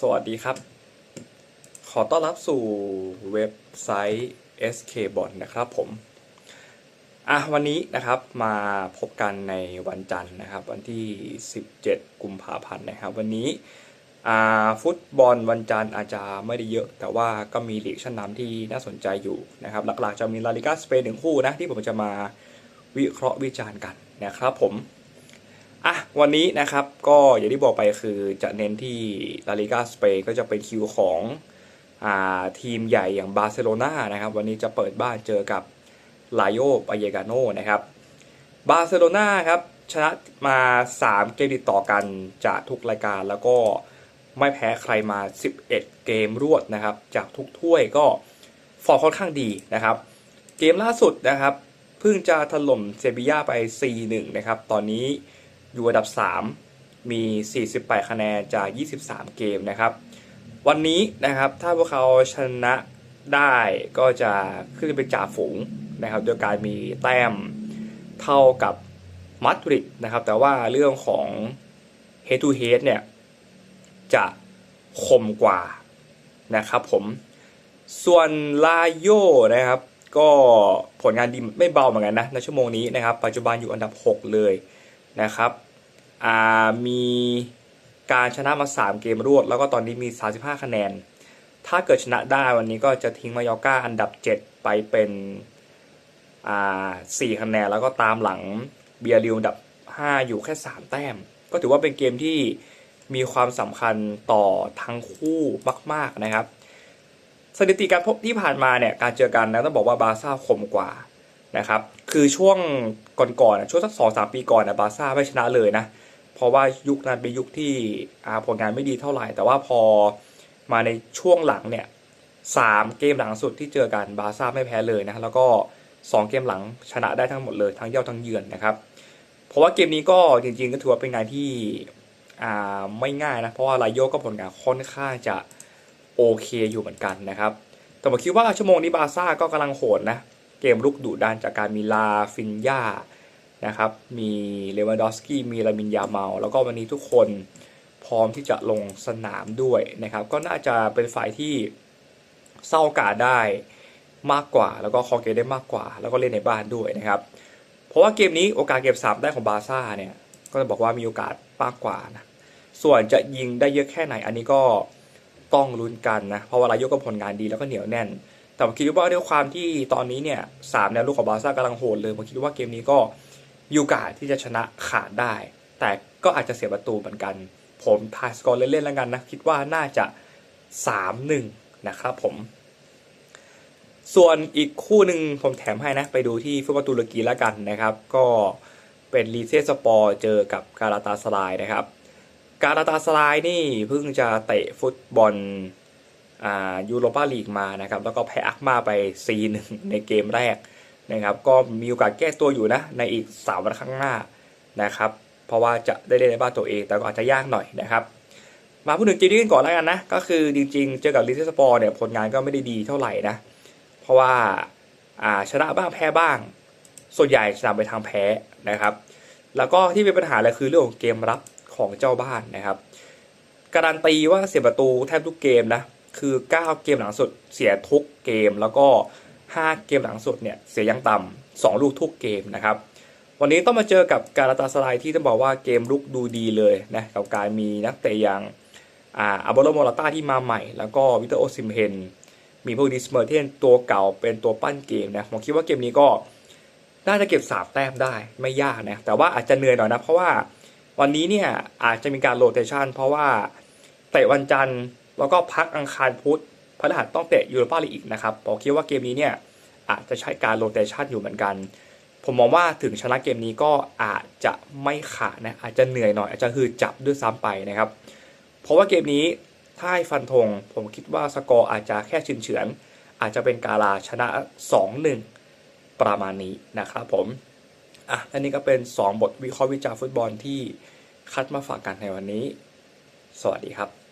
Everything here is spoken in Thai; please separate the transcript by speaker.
Speaker 1: สวัสดีครับ ขอต้อนรับสู่เว็บไซต์ SK b o t นะครับผม อะวันนี้นะครับมาพบกันในวันจันทร์นะครับ วันที่ 17 กุมภาพันธ์นะครับ วันนี้อ่าฟุตบอลวันจันทร์อาจจะไม่ได้เยอะ แต่ว่าก็มีลีกชั้นนำที่น่าสนใจอยู่นะครับ หลักๆจะมีลาลิกาสเปนหนึ่งคู่นะที่ผมจะมาวิเคราะห์วิจารณ์กันนะครับผม อะวันนี้นะครับก็อย่างที่บอกไปคือจะเน้นที่ลาลิกาสเปนก็จะเป็นคิวของอ่าทีมใหญ่อย่างบาร์เซโลนานะครับวันนี้จะเปิดบ้านเจอกับลาโยปาเยกาโนนะครับบาร์เซโลนาครับชนะมา 3 เกมติดต่อกันจากทุกรายการแล้วก็ไม่แพ้ใครมา 11 เกมรวดนะครับ จากทุกถ้วยก็ฟอร์มค่อนข้างดีนะครับ เกมล่าสุดนะครับเพิ่งจะถล่มเซบีย่าไป 4-1 นะครับ ตอนนี้ อยู่อันดับ 3 มี 48 คะแนนจาก 23 เกมนะครับ วันนี้นะครับถ้าพวกเขาชนะได้ก็จะขึ้นเป็นจ่าฝูงนะครับ โดยการมีแต้มเท่ากับมาดริดนะครับ แต่ว่าเรื่องของ head to head เนี่ย จะคมกว่านะครับผมส่วนลาโยนะครับ ก็ผลงานดีไม่เบาเหมือนกันนะในชั่วโมงนี้นะครับ ปัจจุบันอยู่อันดับ 6 เลยนะครับ มีการชนะมา 3 เกมรวด แล้วก็ตอนนี้มี 35 คะแนน ถ้าเกิดชนะได้วันนี้ก็จะทิ้งมายอร์ก้าอันดับ 7 ไปเป็นอ่คะแนนแล้วก็ตามหลังเบียริวอันดับ 5 อยู่แค่ 3 แต้ม ก็ถือว่าเป็นเกมที่มีความสำคัญต่อทั้งคู่มาก ๆ นะครับสถิติการพบที่ผ่านมาเนี่ยการเจอกันนะต้องบอกว่าบาร์ซ่าคมกว่านะครับคือช่วงก่อนๆช่วงสักสองสามปีก่อนนะบาร์ซ่าไม่ชนะเลยนะ เพราะว่ายุคนั้นเป็นยุคที่ผลงานไม่ดีเท่าไหร่ แต่ว่าพอมาในช่วงหลังเนี่ยสามเกมหลังสุดที่เจอกันบาซ่าไม่แพ้เลยนะแล้วก็สองเกมหลังชนะได้ทั้งหมดเลยทั้งเย้าทั้งเยือนนะครับ เพราะว่าเกมนี้ก็จริงๆก็ถือว่าเป็นงานที่ไม่ง่ายนะเพราะว่าลายโยก็ผลงานค่อนข้างจะโอเคอยู่เหมือนกันนะครับ แต่ผมคิดว่าชั่วโมงนี้บาซ่าก็กำลังโหดนะเกมลุกดุดันจากการมีลาฟินยา นะครับ มีเลวานดอฟสกี้มีลามินยาเมา แล้วก็วันนี้ทุกคนพร้อมที่จะลงสนามด้วยนะครับ ก็น่าจะเป็นฝ่ายที่เศร้าโอกาสได้มากกว่า แล้วก็คอเกมได้มากกว่า แล้วก็เล่นในบ้านด้วยนะครับ เพราะว่าเกมนี้โอกาสเก็บสามได้ของบาร์ซ่าเนี่ยก็จะบอกว่ามีโอกาสมากกว่านะส่วนจะยิงได้เยอะแค่ไหนอันนี้ก็ต้องลุ้นกันนะเพราะว่าลายโยก็ผลงานดีแล้วก็เหนียวแน่น แต่ผมคิดว่าด้วยความที่ตอนนี้เนี่ยสามแนวลูกของบาร์ซ่ากำลังโหดเลยผมคิดว่าเกมนี้ก็ มีโอกาสที่จะชนะขาดได้ แต่ก็อาจจะเสียประตูเหมือนกัน ผมทายสกอร์เล่นๆแล้วกันนะ คิดว่าน่าจะ 3-1 นะครับผม ส่วนอีกคู่หนึ่งผมแถมให้นะ ไปดูที่ฟุตบอลตุรกีแล้วกันนะครับ ก็เป็นลีเซสปอร์เจอกับการาตาสลายนะครับการาตาสลายนี่เพิ่งจะเตะฟุตบอลอ่ายูโรปาลีกมานะครับ แล้วก็แพ้อักมาไป 4-1 ในเกมแรก นะครับก็มีโอกาสแก้ตัวอยู่นะในอีก 3 วันข้างหน้านะครับเพราะว่าจะได้เล่นในบ้านตัวเอง แต่ก็อาจจะยากหน่อยนะครับมาพูดถึงเกมนี้กันก่อนแล้วกันนะก็คือจริงๆ เจอกับลิเทสปอร์เนี่ยผลงานก็ไม่ได้ดีเท่าไหร่นะเพราะว่าอ่าชนะบ้างแพ้บ้าง ส่วนใหญ่ชนะไปทางแพ้นะครับ แล้วก็ที่เป็นปัญหาเลยคือเรื่องของเกมรับของเจ้าบ้านนะครับ การันตีว่าเสียประตูแทบทุกเกมนะคือ 9 เกมหลังสุดเสียทุกเกมแล้วก็ 5 เกมหลังสุดเนี่ยเสียยังต่ำ2ลูกทุกเกมนะครับวันนี้ต้องมาเจอกับการาตาสไลที่ต้องบอกว่าเกมลุกดูดีเลยนะกับการมีนักเตะอย่างอ่าอาโบโลโมลาต้าที่มาใหม่ แล้วก็วิเตอร์โอซิมเฮนมีพวกดิสเมอร์เทนตัวเก่าเป็นตัวปั้นเกมนะผมคิดว่าเกมนี้ก็น่าจะเก็บสามแต้มได้ไม่ยากนะแต่ว่าอาจจะเหนื่อยหน่อยนะเพราะว่าวันนี้เนี่ยอาจจะมีการโรเตชันเพราะว่าเตะวันจันทร์แล้วก็พักอังคารพุธ พฤหัสต้องเตะยูโรปาลีกอีกนะครับผมคิดว่าเกมนี้เนี่ยอาจจะใช้การโรเตชันอยู่เหมือนกัน ผมมองว่าถึงชนะเกมนี้ก็อาจจะไม่ขาดนะอาจจะเหนื่อยหน่อยอาจจะคือจับด้วยซ้ำไปนะครับ เพราะว่าเกมนี้ถ้าให้ฟันธงผมคิดว่าสกอร์อาจจะแค่เฉือนๆอาจจะเป็นกาลาชนะ 2-1 ประมาณนี้นะครับผมอะและนี่ก็เป็น 2 บทวิเคราะห์วิจารณ์ฟุตบอลที่คัดมาฝากกันในวันนี้ สวัสดีครับ